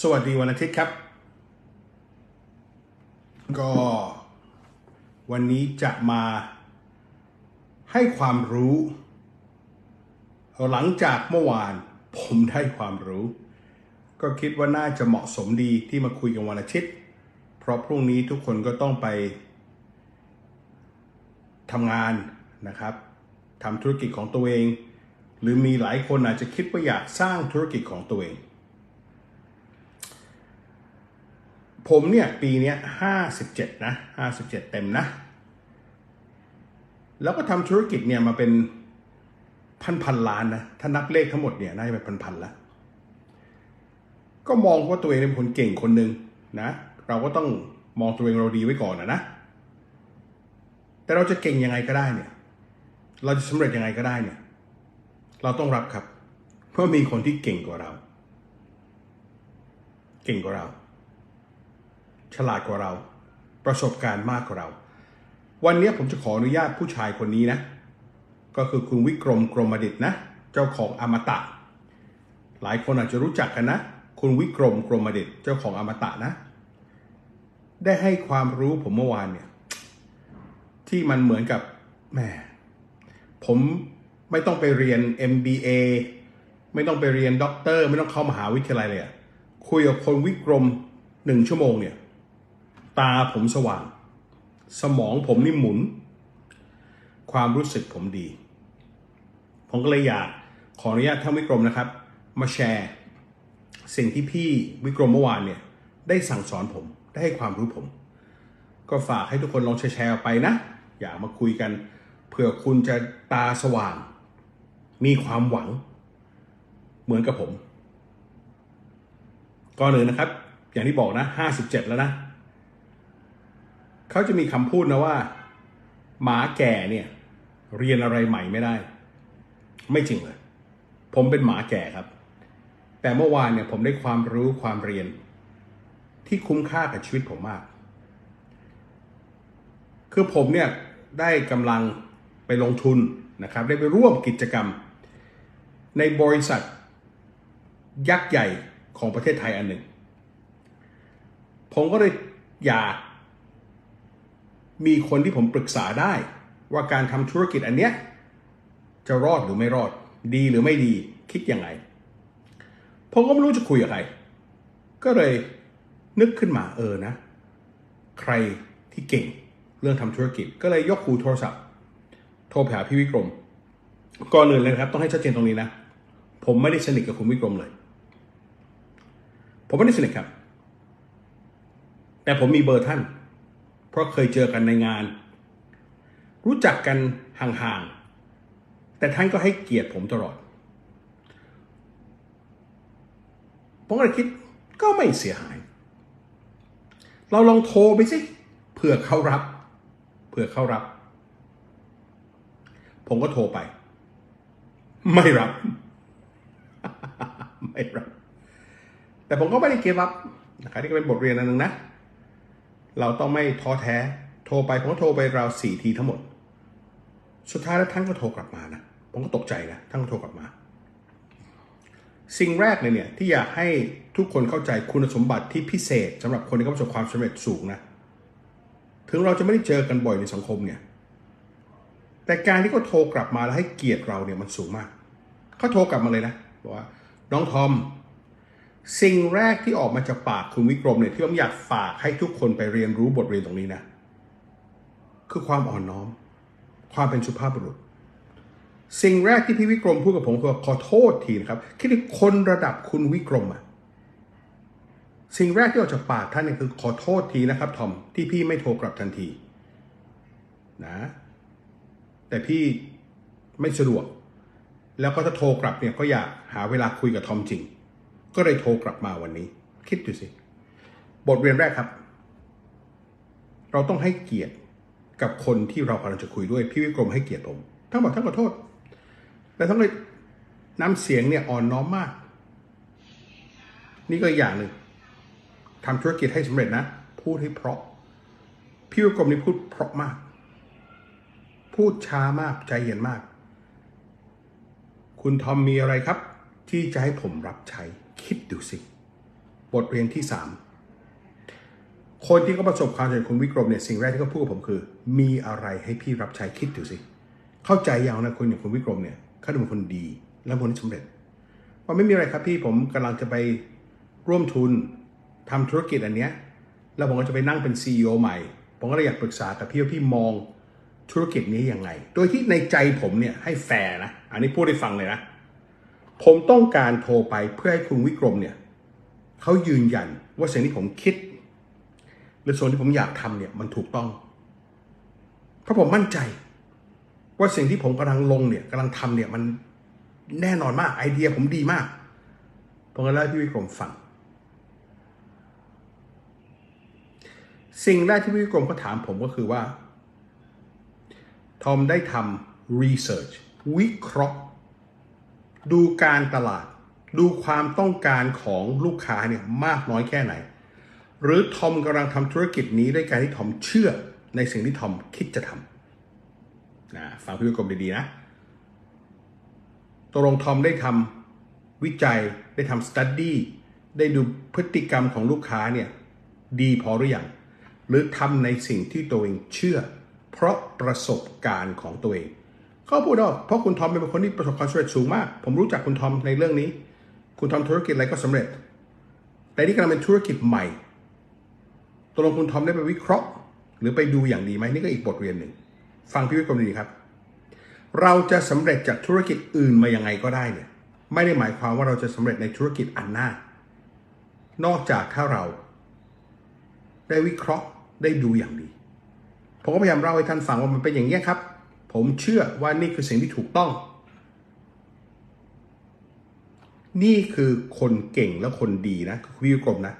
สวัสดีวันอาทิตย์ครับ ก็วันนี้จะมาให้ความรู้ หลังจากเมื่อวานผมได้ความรู้ ก็คิดว่าน่าจะเหมาะสมดีที่มาคุยกันวันอาทิตย์ เพราะพรุ่งนี้ทุกคนก็ต้องไปทำงานนะครับทำธุรกิจของตัวเอง หรือมีหลายคนอาจจะคิดว่าอยากสร้างธุรกิจของตัวเอง ผมเนี่ย ปีนี้ห้าสิบเจ็ดนะห้าสิบเจ็ดเต็มนะ แล้วก็ทำธุรกิจเนี่ยมาเป็นพันพันล้านนะ ถ้านับเลขทั้งหมดเนี่ยน่าจะเป็นพันพันละก็มองว่าตัวเองเป็นคนเก่งคนหนึ่งนะ เราก็ต้องมองตัวเองเราดีไว้ก่อนนะนะ แต่เราจะเก่งยังไงก็ได้เนี่ย เราจะสำเร็จยังไงก็ได้เนี่ย เราต้องรับครับ เพราะมีคนที่เก่งกว่าเรา เก่งกว่าเรา ฉลาดกว่าเรา ประสบการณ์มากกว่าเรา วันนี้ผมจะขออนุญาตผู้ชายคนนี้นะ ก็คือคุณวิกรมกรมดิตนะ เจ้าของอมตะ หลายคนอาจจะรู้จักกันนะ คุณวิกรมกรมดิตเจ้าของอมตะนะ ได้ให้ความรู้ผมเมื่อวานเนี่ยที่มันเหมือนกับแหมผม ไม่ต้องไปเรียน MBA ไม่ต้องไปเรียนด็อกเตอร์ ไม่ต้องเข้ามหาวิทยาลัยเลยอะคุยกับคนวิกรมหนึ่งชั่วโมงเนี่ย ตาผมสว่าง สมองผมนี่หมุน ความรู้สึกผมดี ผมก็เลยอยากขออนุญาตท่านวิกรมนะครับ มาแชร์ สิ่งที่พี่วิกรมเมื่อวานเนี่ย ได้สั่งสอนผมได้ให้ความรู้ผม ก็ฝากให้ทุกคนลองแชร์ออกไปนะ อยากมาคุยกันเผื่อคุณจะตาสว่าง มีความหวัง เหมือนกับผม ก่อนอื่นนะครับ อย่างที่บอกนะห้าสิบเจ็ดแล้วนะ เขาจะมีคำพูดนะว่า หมาแก่เนี่ย เรียนอะไรใหม่ไม่ได้ ไม่จริงเลย ผมเป็นหมาแก่ครับ แต่เมื่อวานเนี่ยผมได้ความรู้ความเรียน ที่คุ้มค่ากับชีวิตผมมาก คือผมเนี่ยได้กำลังไปลงทุนนะครับ ได้ไปร่วมกิจกรรม ในบริษัท ยักษ์ใหญ่ของประเทศไทยอันหนึ่ง ผมก็เลยอยาก มีคนที่ผมปรึกษาได้ ว่าการทำธุรกิจอันเนี้ยจะรอดหรือไม่รอด ดีหรือไม่ดีคิดยังไง ผมก็ไม่รู้จะคุยกับใคร ก็เลยนึกขึ้นมาเออนะ ใครที่เก่งเรื่องทำธุรกิจ ก็เลยยกหูโทรศัพท์ โทรไปหาพี่วิกรมก่อนอื่นเลยครับ ต้องให้ชัดเจนตรงนี้นะ ผมไม่ได้สนิทกับคุณวิกรมเลย ผมไม่ได้สนิทครับ แต่ผมมีเบอร์ท่าน เพราะเคยเจอกันในงาน รู้จักกันห่างๆ แต่ท่านก็ให้เกียรติผมตลอด ผมก็เลยคิดก็ไม่เสียหาย เราลองโทรไปสิเผื่อเขารับ เผื่อเขารับ ผมก็โทรไป ไม่รับ ไม่รับ แต่ผมก็ไม่ได้เกรับนะครับนี่ก็เป็นบทเรียนอันหนึ่งนะ เราต้องไม่ท้อแท้ โทรไปผมก็โทรไปราวสี่ทีทั้งหมด สุดท้ายแล้วท่านก็โทรกลับมานะ ผมก็ตกใจนะ ท่านก็โทรกลับมา สิ่งแรกเลยเนี่ยที่อยากให้ทุกคนเข้าใจคุณสมบัติที่พิเศษสำหรับคนที่ประสบความสำเร็จสูงนะ ถึงเราจะไม่ได้เจอกันบ่อยในสังคมเนี่ย แต่การที่เขาโทรกลับมาแล้วให้เกียรติเราเนี่ยมันสูงมาก เขาโทรกลับมาเลยนะบอกว่า น้องทอม สิ่งแรกที่ออกมาจากปากคุณวิกรมเนี่ยที่ผมอยากฝากให้ทุกคนไปเรียนรู้บทเรียนตรงนี้นะ คือความอ่อนน้อม ความเป็นสุภาพบุรุษ สิ่งแรกที่พี่วิกรมพูดกับผมคือขอโทษทีนะครับคิดถึงคนระดับคุณวิกรมอะสิ่งแรกที่ออกจากปากท่านเนี่ยคือขอโทษทีนะครับทอมที่พี่ไม่โทรกลับทันทีนะ แต่พี่ไม่สะดวก แล้วก็ถ้าโทรกลับเนี่ยก็อยากหาเวลาคุยกับทอมจริง ก็เลยโทรกลับมาวันนี้ คิดดูสิ บทเรียนแรกครับ เราต้องให้เกียรติกับคนที่เรากำลังจะคุยด้วยพี่วิกรมให้เกียรติผมท่านบอกท่านขอโทษแต่ทั้งเลยน้ำเสียงเนี่ยอ่อนน้อมมาก นี่ก็อีกอย่างหนึ่งทำธุรกิจให้สำเร็จนะ พูดให้เพราะ พี่วิกรมนี่พูดเพราะมาก พูดช้ามากใจเย็นมาก คุณทอมมีอะไรครับ ที่จะให้ผมรับใช้คิดดูสิ บทเรียนที่สามคนที่เขาประสบความสำเร็จคุณวิกรมเนี่ยสิ่งแรกที่เขาพูดกับผมคือ มีอะไรให้พี่รับใช้คิดดูสิ เข้าใจยังนะคนอย่างคุณวิกรมเนี่ยเขาเป็นคนดีและคนที่สำเร็จว่าไม่มีอะไรครับพี่ผมกำลังจะไปร่วมทุนทำธุรกิจอันเนี้ยแล้วผมก็จะไปนั่งเป็น CEO ใหม่ ผมก็เลยอยากปรึกษากับพี่ว่าพี่มอง ธุรกิจนี้ยังไง โดยที่ในใจผมเนี่ยให้แฟร์นะ อันนี้พูดให้ฟังเลยนะ ผมต้องการโทรไปเพื่อให้คุณวิกรมเนี่ยเขายืนยันว่าสิ่งที่ผมคิด หรือส่วนที่ผมอยากทำเนี่ยมันถูกต้อง เพราะผมมั่นใจ ว่าสิ่งที่ผมกำลังลงเนี่ยกำลังทำเนี่ยมันแน่นอนมากไอเดียผมดีมากผมก็เล่าให้พี่วิกรมฟังสิ่งแรกที่พี่วิกรมเขาถามผมก็คือว่า ทอมได้ทำ research วิเคราะห์ ดูการตลาด ดูความต้องการของลูกค้าเนี่ยมากน้อยแค่ไหน หรือทอมกำลังทำธุรกิจนี้ด้วยการที่ทอมเชื่อในสิ่งที่ทอมคิดจะทำนะฟังพี่วิกรมดีๆนะตกลงทอมได้ทำวิจัยได้ทำ study ได้ดูพฤติกรรมของลูกค้าเนี่ยดีพอหรือยังหรือทำในสิ่งที่ตัวเองเชื่อ เพราะประสบการณ์ของตัวเองเขาพูดว่าเพราะคุณทอมเป็นคนที่ประสบความสำเร็จสูงมาก ผมรู้จักคุณทอมในเรื่องนี้ คุณทอมธุรกิจอะไรก็สำเร็จ แต่นี่กำลังเป็นธุรกิจใหม่ตกลงคุณทอมได้ไปวิเคราะห์ หรือไปดูอย่างดีไหมนี่ก็อีกบทเรียนหนึ่ง ฟังพี่วิกรมดีครับ เราจะสำเร็จจากธุรกิจอื่นมายังไงก็ได้เนี่ยไม่ได้หมายความว่าเราจะสำเร็จในธุรกิจอันหน้า นอกจากถ้าเรา ได้วิเคราะห์ได้ดูอย่างดี ผมก็พยายามเล่าให้ท่านฟังว่ามันเป็นอย่างนี้ครับ ผมเชื่อว่านี่คือสิ่งที่ถูกต้อง นี่คือคนเก่งและคนดีนะคือพี่วิกรมนะ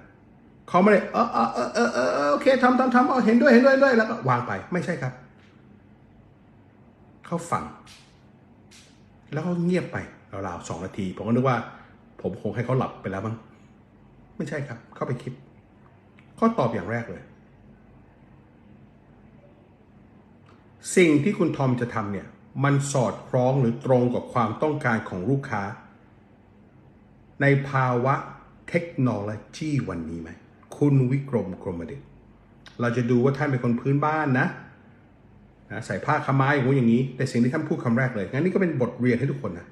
เขาไม่ได้เออเออเออเออเออโอเคทำทำทำเอาเห็นด้วยเห็นด้วยด้วยแล้วก็วางไปไม่ใช่ครับเขาฟัง แล้วก็เงียบไปราวๆสองนาที ผมก็นึกว่า ผมคงให้เขาหลับไปแล้วมั้งไม่ใช่ครับ เข้าไปคิดเขาตอบอย่างแรกเลย สิ่งที่คุณทอมจะทำเนี่ย มันสอดคล้องหรือตรงกับความต้องการของลูกค้า ในภาวะเทคโนโลยีวันนี้ไหม คุณวิกรมกรมเดชเราจะดูว่าท่านเป็นคนพื้นบ้านนะนะใส่ผ้าขาวม้าอย่างนู้อย่างนี้ แต่สิ่งที่ท่านพูดคำแรกเลยงั้นนี่ก็เป็นบทเรียนให้ทุกคนนะ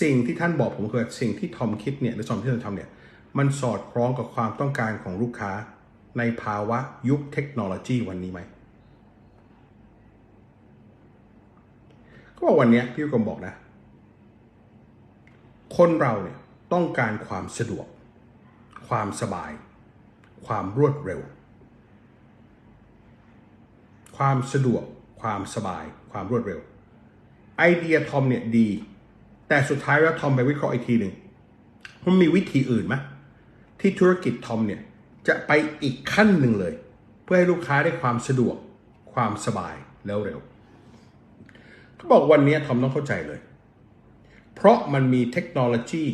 สิ่งที่ท่านบอกผมคือสิ่งที่ทอมคิดเนี่ยหรือทอมที่ท่าทำเนี่ยมันสอดคล้องกับความต้องการของลูกค้า ในภาวะยุคเทคโนโลยีวันนี้ไหม ก็บอกวันนี้พี่กรมบอกนะ คนเราเนี่ยต้องการความสะดวก ความสบาย ความรวดเร็ว ความสะดวก ความสบาย ความรวดเร็ว ไอเดียทอมเนี่ยดี แต่สุดท้ายแล้วทอมไปวิเคราะห์อีกทีหนึ่งมันมีวิธีอื่นไหมที่ธุรกิจทอมเนี่ยจะไปอีกขั้นหนึ่งเลย เพื่อให้ลูกค้าได้ความสะดวก ความสบายแล้วเร็ว เขาบอกวันนี้ทอมต้องเข้าใจเลย เพราะมันมีเทคโนโลยี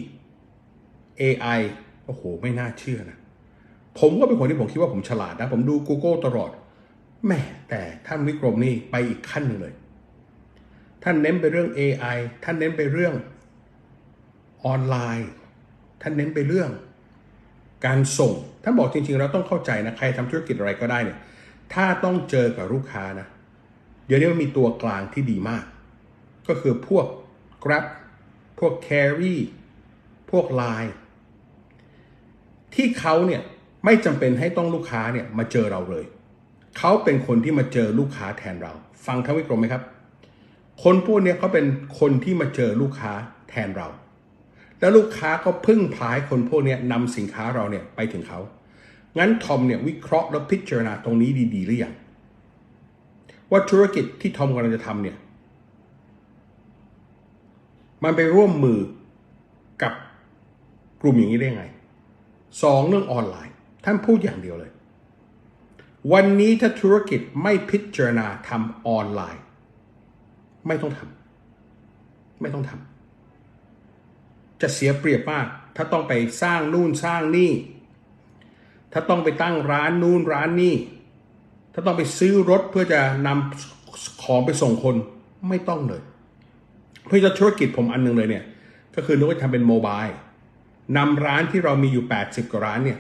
AI โอ้โห ไม่น่าเชื่อนะ ผมก็เป็นคนที่ผมคิดว่าผมฉลาดนะ ผมดู Google ตลอดแม่แต่ท่านวิกรมนี่ไปอีกขั้นหนึ่งเลย ท่านเน้นไปเรื่อง AI ท่านเน้นไปเรื่องออนไลน์ ท่านเน้นไปเรื่อง การส่ง ท่านบอกจริงๆ เราต้องเข้าใจนะ ใครทำธุรกิจอะไรก็ได้เนี่ย ถ้าต้องเจอกับลูกค้านะ เดี๋ยวนี้มันมีตัวกลางที่ดีมาก ก็คือพวก Grab พวก Carry พวก Line ที่เขาเนี่ยไม่จำเป็นให้ต้องลูกค้าเนี่ยมาเจอเราเลย เขาเป็นคนที่มาเจอลูกค้าแทนเรา ฟังท่านวิกรมไหมครับ คนพวกนี้เขาเป็นคนที่มาเจอลูกค้าแทนเรา แล้วลูกค้าก็พึ่งพาให้คนพวกนี้นำสินค้าเราเนี่ยไปถึงเขางั้นทอมเนี่ยวิเคราะห์และพิจารณาตรงนี้ดี ๆ หรือยังว่าธุรกิจที่ทอมกำลังจะทำเนี่ย มันไปร่วมมือกับกลุ่มอย่างนี้ได้ไงสองเรื่องออนไลน์ ท่านพูดอย่างเดียวเลย วันนี้ถ้าธุรกิจไม่พิจารณาทำออนไลน์ ไม่ต้องทำไม่ต้องทำจะเสียเปรียบมาก ถ้าต้องไปสร้างนู่นสร้างนี่ ถ้าต้องไปตั้งร้านนู่นร้านนี่ ถ้าต้องไปซื้อรถเพื่อจะนำของไปส่งคนไม่ต้องเลย เพื่อจะธุรกิจผมอันหนึงเลยเนี่ย ก็คือนึกว่าทำเป็นโมบายนำร้านที่เรามีอยู่ 80 กว่าร้านเนี่ย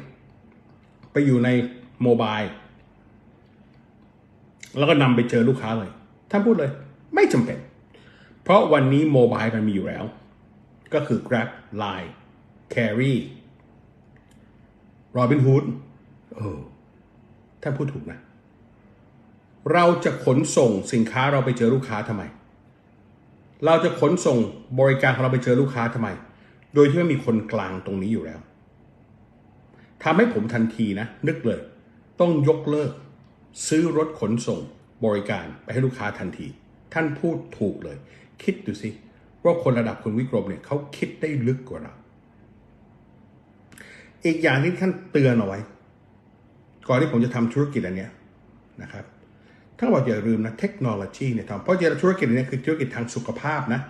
ไปอยู่ในโมบายแล้วก็นำไปเจอลูกค้าเลยท่านพูดเลย ไม่จำเป็น เพราะวันนี้โมบายมันมีอยู่แล้ว ก็คือ Grab Line Carry Robinhood เออท่านพูดถูกนะ เราจะขนส่งสินค้าเราไปเจอลูกค้าทำไม เราจะขนส่งบริการของเราไปเจอลูกค้าทำไม โดยที่ไม่มีคนกลางตรงนี้อยู่แล้วทำให้ผมทันทีนะ นึกเลย ต้องยกเลิก ซื้อรถขนส่งบริการไปให้ลูกค้าทันที ท่านพูดถูกเลย คิดดูสิว่าคนระดับคุณวิกรมเนี่ยเขาคิดได้ลึกกว่าเรา อีกอย่างที่ท่านเตือนเอาไว้ ก่อนที่ผมจะทำธุรกิจอันเนี้ยนะครับ ท่านบอกอย่าลืมนะเทคโนโลยีเนี่ยทำเพราะธุรกิจเนี้ยคือธุรกิจทางสุขภาพนะ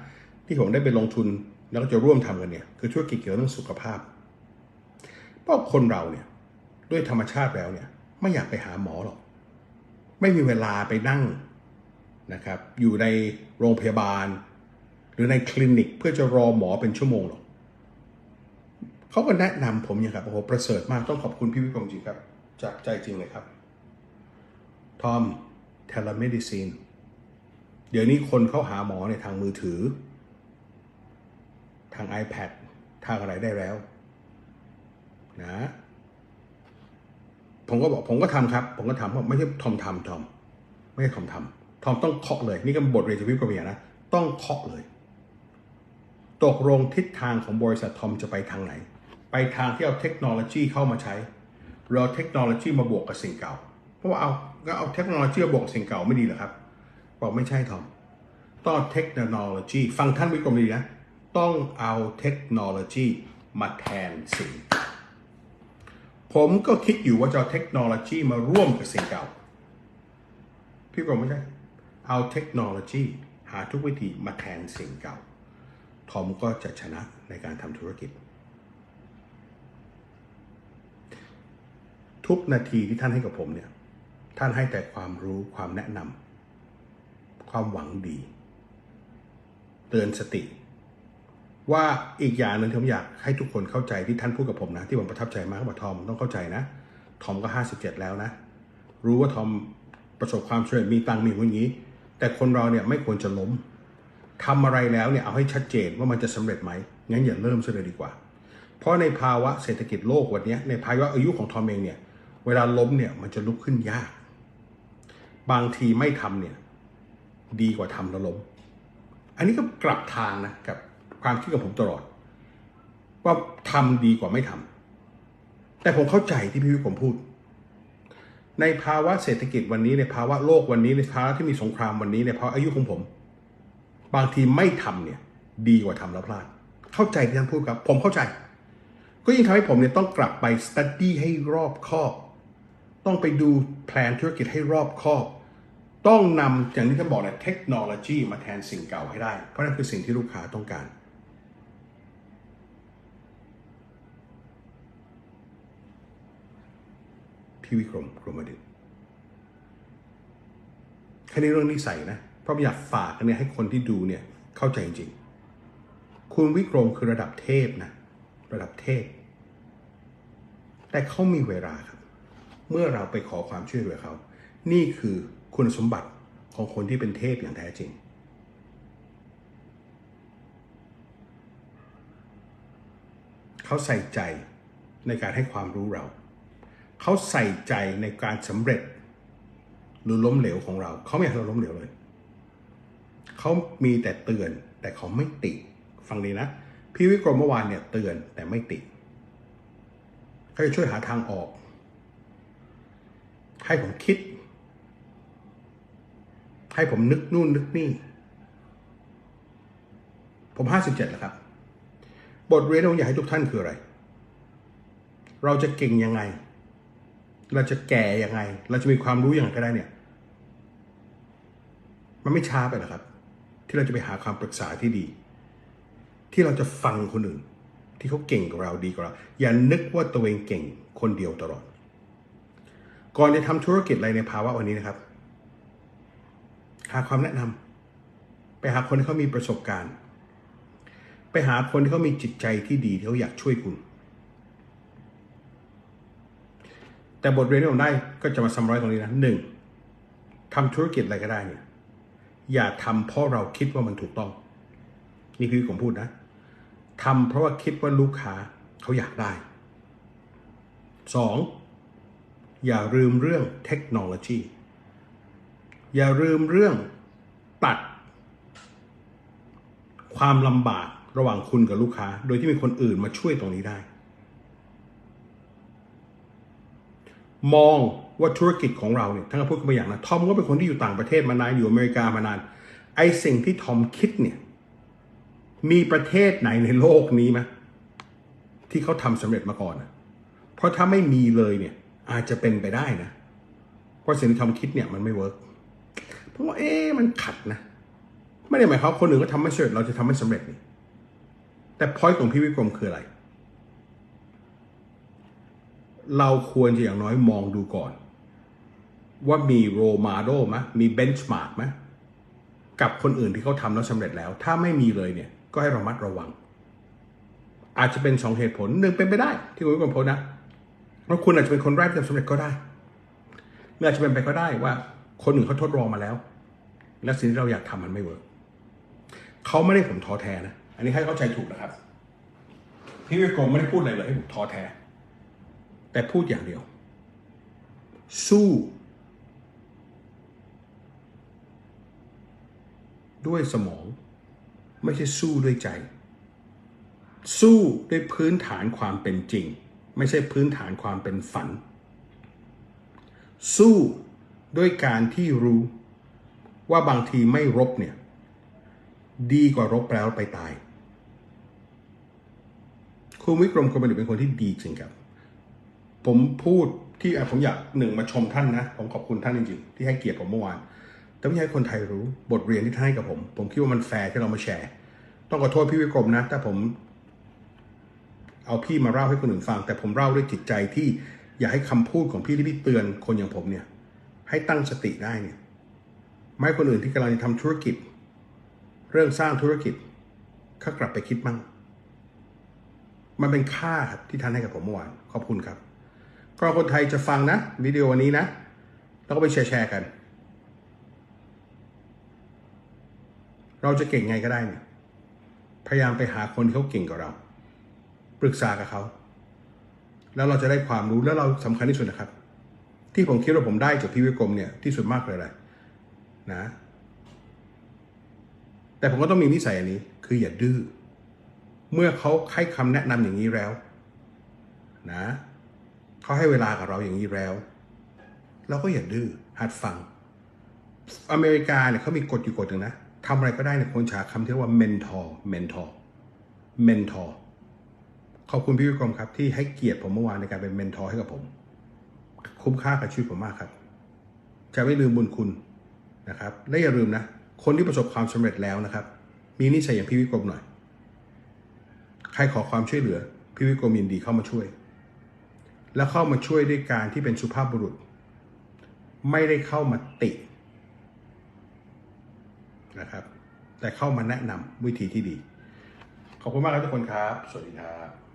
ที่ผมได้ไปลงทุนแล้วก็จะร่วมทำกันเนี่ยคือธุรกิจเกี่ยวกับเรื่องสุขภาพ เพราะคนเราเนี่ยด้วยธรรมชาติแล้วเนี่ยไม่อยากไปหาหมอหรอก ไม่มีเวลาไปนั่งนะครับ อยู่ในโรงพยาบาล หรือในคลินิกเพื่อจะรอหมอเป็นชั่วโมงหรอกเขาก็แนะนำผมอย่างครับโอ้โหประเสริฐมากต้องขอบคุณพี่วิกรมจริงครับ จากใจจริงเลยครับทอม เทเลเมดิซีนเดี๋ยวนี้คนเข้าหาหมอในทางมือถือ ทาง iPad ทางอะไรได้แล้วนะผมก็บอกผมก็ทำครับ ผมก็ทำเพราะไม่ใช่ทอมทำทอม ไม่ใช่ทอมทำทอมต้องเคาะเลย นี่ก็บทเรียนจากพี่ประเมียนะ ต้องเคาะเลย ตกลงทิศทางของบริษัททอมจะไปทางไหน ไปทางที่เอาเทคโนโลยีเข้ามาใช้ เราเทคโนโลยีมาบวกกับสิ่งเก่า เพราะว่าเอา ก็เอาเทคโนโลยีบวกสิ่งเก่าไม่ดีเหรอครับบอกไม่ใช่ทอมต้องเอาเทคโนโลยีฟังท่านวิกรมดีนะ ต้องเอาเทคโนโลยีมาแทนสิ่ง ผมก็คิดอยู่ว่าจะเอาเทคโนโลยีมาร่วมกับสิ่งเก่า พี่กรมไม่ใช่ เอาเทคโนโลยีหาทุกวิธีมาแทนสิ่งเก่า ทอมก็จะชนะในการทำธุรกิจ ทุกนาทีที่ท่านให้กับผมเนี่ย ท่านให้แต่ความรู้ความแนะนำความหวังดี เตือนสติ ว่าอีกอย่างหนึ่งที่ผมอยากให้ทุกคนเข้าใจที่ท่านพูดกับผมนะ ที่ผมประทับใจมากเขาบอกทอมต้องเข้าใจนะทอมก็57แล้วนะ รู้ว่าทอมประสบความสำเร็จมีตังมีอย่างนี้ แต่คนเราเนี่ยไม่ควรจะล้มทำอะไรแล้วเนี่ยเอาให้ชัดเจนว่ามันจะสำเร็จไหมงั้นอย่าเริ่มซะเลยดีกว่า เพราะในภาวะเศรษฐกิจโลกวันนี้ในภาวะอายุของทอมเองเนี่ยเวลาล้มเนี่ยมันจะลุกขึ้นยาก บางทีไม่ทำเนี่ย ดีกว่าทำแล้วล้ม อันนี้ก็กลับทางนะกับความคิดของผมตลอด ว่าทำดีกว่าไม่ทำแต่ผมเข้าใจที่พี่วิผมพูด ในภาวะเศรษฐกิจวันนี้ในภาวะโลกวันนี้ในภาวะที่มีสงครามวันนี้ในภาวะอายุของผม บางทีไม่ทำเนี่ย ดีกว่าทำแล้วพลาด เข้าใจที่ท่านพูดครับ ผมเข้าใจ ก็ยิ่งทำให้ผมเนี่ยต้องกลับไปสตัดดี้ให้รอบคอบต้องไปดูแผนธุรกิจให้รอบคอบ ต้องนำอย่างที่ท่านบอกเนี่ยเทคโนโลยีมาแทนสิ่งเก่าให้ได้ เพราะนั่นคือสิ่งที่ลูกค้าต้องการ พี่วิกรมกรมดิตแค่นี้เรื่องนิสัยนะ เพราะอยากฝากกันเนี่ยให้คนที่ดูเนี่ยเข้าใจจริงๆ คุณวิกรมคือระดับเทพนะ ระดับเทพ แต่เขามีเวลาครับ เมื่อเราไปขอความช่วยเหลือเขา นี่คือ คุณสมบัติของคนที่เป็นเทพอย่างแท้จริง เขาใส่ใจในการให้ความรู้เรา เขาใส่ใจในการสำเร็จ หรือล้มเหลวของเรา เขาไม่อยากให้เราล้มเหลวเลย เขามีแต่เตือนแต่เขาไม่ติฟังดีนะ พี่วิกรมเมื่อวานเนี่ยเตือนแต่ไม่ติเขาจะช่วยหาทางออก ให้ผมคิด ให้ผมนึกนู่นนึกนี่ ผมห้าสิบเจ็ดแล้วครับ บทเรียนที่ผมอยากให้ทุกท่านคืออะไร เราจะเก่งยังไง เราจะแก่ยังไง เราจะมีความรู้อยังไงก็ได้เนี่ย มันไม่ช้าไปหรอครับ ที่เราจะไปหาความปรึกษาที่ดี ที่เราจะฟังคนอื่น ที่เขาเก่งกว่าเราดีกว่าเราอย่านึกว่าตัวเองเก่งคนเดียวตลอด ก่อนจะทำธุรกิจอะไรในภาวะวันนี้นะครับ หาความแนะนำไปหาคนที่เขามีประสบการณ์ ไปหาคนที่เขามีจิตใจที่ดีที่เขาอยากช่วยคุณ แต่บทเรียนที่ผมได้ก็จะมาซัมไรตรงนี้นะหนึ่งทำธุรกิจอะไรก็ได้เนี่ยอย่าทำเพราะเราคิดว่ามันถูกต้อง นี่คือผมพูดนะทำเพราะว่าคิดว่าลูกค้าเขาอยากได้สองอย่าลืมเรื่องเทคโนโลยี อย่าลืมเรื่องตัด ความลำบากระหว่างคุณกับลูกค้า โดยที่มีคนอื่นมาช่วยตรงนี้ได้ มองว่าธุรกิจของเราเนี่ยทั้งพูดกันไปอย่างนะทอมก็เป็นคนที่อยู่ต่างประเทศมานานอยู่อเมริกามานาน ไอ้สิ่งที่ทอมคิดเนี่ย มีประเทศไหนในโลกนี้ไหมที่เขาทำสำเร็จมาก่อนนะเพราะถ้าไม่มีเลยเนี่ย อาจจะเป็นไปได้นะ เพราะสิ่งที่ทอมคิดเนี่ยมันไม่เวิร์ก ราะว่าเอ๊ะมันขัดนะ ไม่ได้หมายความคนอื่นก็ทำไม่สำเร็จเราจะทำไม่สำเร็จนี่แต่พอยต์ของพี่วิกรมคืออะไร เราควรจะอย่างน้อยมองดูก่อน ว่ามีโรมาโดไหมมีเบนช์มาร์กไหมกับคนอื่นที่เขาทำแล้วสำเร็จแล้ว ถ้าไม่มีเลยเนี่ย ก็ให้ระมัดระวัง อาจจะเป็นสองเหตุผลหนึ่งเป็นไปได้ ที่คุณวิกรมโพสต์นะว่าคุณอาจจะเป็นคนแรกที่ทำสำเร็จก็ได้หรืออาจจะเป็นไปก็ได้ว่า คนอื่นเขาทดลองมาแล้ว แล้วสิ่งที่เราอยากทำมันไม่เวิร์กเขาไม่ได้ผมท้อแท้นะ อันนี้ให้เข้าใจถูกนะครับ พี่วิกรมไม่ได้พูดอะไรเลยให้ผมท้อแท้ แต่พูดอย่างเดียว สู้ ด้วยสมอง ไม่ใช่สู้ด้วยใจ สู้ด้วยพื้นฐานความเป็นจริง ไม่ใช่พื้นฐานความเป็นฝัน สู้ด้วยการที่รู้ ว่าบางทีไม่รบเนี่ย ดีกว่ารบแล้วไปตาย คุณวิกรมคอมเมดี้เป็นคนที่ดีจริงครับ ผมพูดที่ผมอยากหนึ่งมาชมท่านนะ ผมขอบคุณท่านจริงๆที่ให้เกียรติผมเมื่อวานแต่ไม่ให้คนไทยรู้บทเรียนที่ท่านให้กับผม ผมคิดว่ามันแฟร์ที่เรามาแชร์ ต้องขอโทษพี่วิกรมนะถ้าผม เอาพี่มาเล่าให้คนอื่นฟัง แต่ผมเล่าด้วยจิตใจที่อยากให้คำพูดของพี่ที่พี่เตือนคนอย่างผมเนี่ย ให้ตั้งสติได้เนี่ย ไม่ให้คนอื่นที่กำลังทำธุรกิจ เรื่องสร้างธุรกิจเขากลับไปคิดมั่งมันเป็นค่าครับที่ท่านให้กับผมเมื่อวานขอบคุณครับ ก็คนไทยจะฟังนะวิดีโอวันนี้นะ แล้วก็ไปแชร์แชร์กัน เราจะเก่งไงก็ได้เนี่ยพยายามไปหาคนที่เขาเก่งกว่าเรา ปรึกษากับเขา แล้วเราจะได้ความรู้แล้วเราสำคัญที่สุดนะครับ ที่ผมคิดว่าผมได้จากพี่วิกรมเนี่ยที่สุดมากเลยแหละ นะ แต่ผมก็ต้องมีนิสัยอันนี้ คืออย่าดื้อ เมื่อเขาให้คำแนะนำอย่างนี้แล้ว นะเขาให้เวลากับเราอย่างนี้แล้ว เราก็อย่าดื้อหัดฟัง อเมริกาเนี่ยเขามีกฎอยู่กฎหนึ่งนะทำอะไรก็ได้เนี่ยคนใช้คำที่เรียกว่า mentor mentor mentor ขอบคุณพี่วิกรมครับ ที่ให้เกียรติผมเมื่อวานในการเป็น mentor ให้กับผม คุ้มค่ากับชีวิตผมมากครับ จะไม่ลืมบุญคุณ นะครับและอย่าลืมนะคนที่ประสบความสำเร็จแล้วนะครับ มีนิสัยอย่างพี่วิกรมหน่อย ใครขอความช่วยเหลือ พี่วิกรมยินดีเข้ามาช่วย แล้วเข้ามาช่วยด้วยการที่เป็นสุภาพบุรุษ ไม่ได้เข้ามาตินะครับ แต่เข้ามาแนะนำวิธีที่ดี ขอบคุณมากครับทุกคนครับ สวัสดีครับ